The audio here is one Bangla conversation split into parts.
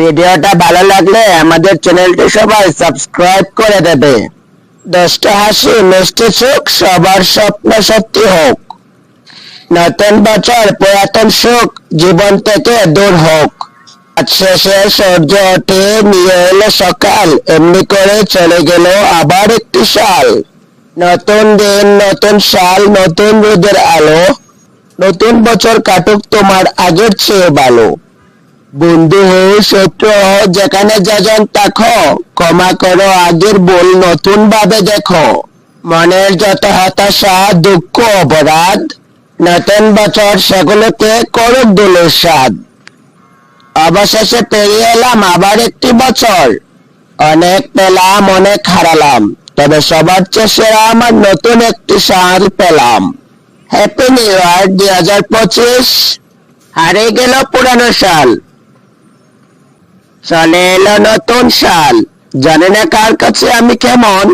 ভিডিওটা ভালো লাগলে আমাদের চ্যানেলটি সবাই সাবস্ক্রাইব করে দেবে। দশটা হাসি, মিষ্টি সুখ, সবার স্বপ্ন সত্যি হোক। নতুন বছর, পুরাতন সুখ, জীবন থেকে দূর হোক। শেষে সূর্য ওঠে, নিয়ে এলো সকাল, এমনি করে চলে গেল আবার একটি সাল। নতুন দিন, নতুন সাল, নতুন রোদের আলো। নতুন বছর কাটুক তোমার আগের চেয়ে ভালো। বন্ধু হো শত্রু যেখানে যাজন তাকো। ক্ষমা করো আগের বল নতুন ভাবে দেখো। মনের যত হতাশা, দুঃখ, অপরাধ, নতুন বছর সেগুলোকে করুক দুলের স্বাদ। অবশেষে পেরিয়ে এলাম আবার একটি বছর। অনেক পেলাম, অনেক হারালাম, তবে সবার চেয়ে সেরা আমার নতুন একটি সাল পেলাম। হ্যাপি নিউ ইয়ার দুই হাজার পঁচিশ। হারিয়ে গেল পুরানো সাল। চলে এলো নতুন সাল জানি না কার কাছে আমি কেমন।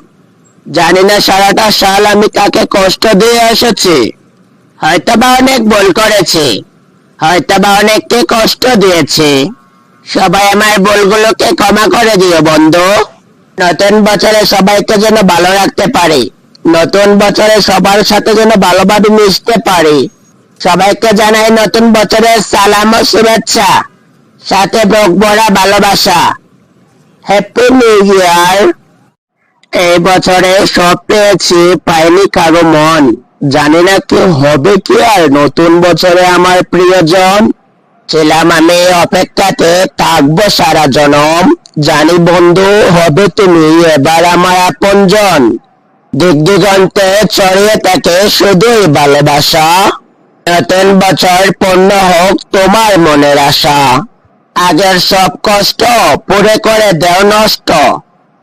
জানি না সারাটা সাল আমি কাকে কষ্ট দিয়ে এসেছি। হয়তো বা অনেক ভুল করেছি। হয়তো বা অনেককে কষ্ট দিয়েছি। সবাই আমার ভুলগুলোকে ক্ষমা করে দিও, বন্ধু। নতুন বছরে সবাইকে যেন ভালো রাখতে পারি। নতুন বছরে সবার সাথে যেন ভালোভাবে মিশতে পারি। সবাইকে জানাই নতুন বছরের সালাম ও শুভেচ্ছা। সাথে বুক ভরা ভালোবাসা। হ্যাপি নিউ ইয়ার এই বছরে সব পেয়েছি, পাইনি কারও মন। জানি না কি হবে কি আর, নতুন বছরে আমার প্রিয়জন। ছিলাম আমি অপেক্ষাতে থাকব সারা জনম। জানি বন্ধু হবে তুমি, এবার আমার আপনজন। দিক দিগন্তে ছড়িয়ে থাকে শুধুই ভালোবাসা। নতুন বছর পূর্ণ হোক তোমার মনের আশা। আগের সব কষ্ট পুরে করে দেও নষ্ট।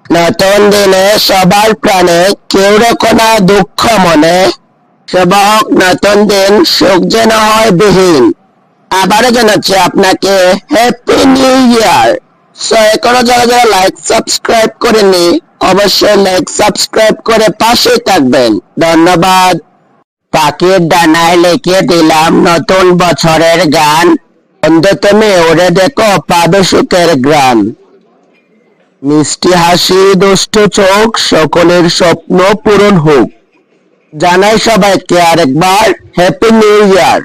নতুন দিনে সবার প্রাণে কেউ কোনো দুঃখ মনে। হোক নতুন দিন সুখ যেন হয় বিহীন। আবারও জানাচ্ছি আপনাকে হ্যাপি নিউ ইয়ার সো এখনও যারা যারা লাইক সাবস্ক্রাইব করেনি অবশ্যই লাইক সাবস্ক্রাইব করে পাশে থাকবেন। ধন্যবাদ। পাখির ডানায় লিখে দিলাম নতুন বছরের গান। বন্ধু তুমি ওরে দেখো পাবে সুখের গ্রাম মিষ্টি হাসি, দুষ্ট চোখ, সকলের স্বপ্ন পূরণ হোক। জানাই সবাইকে আরেকবার হ্যাপি নিউ ইয়ার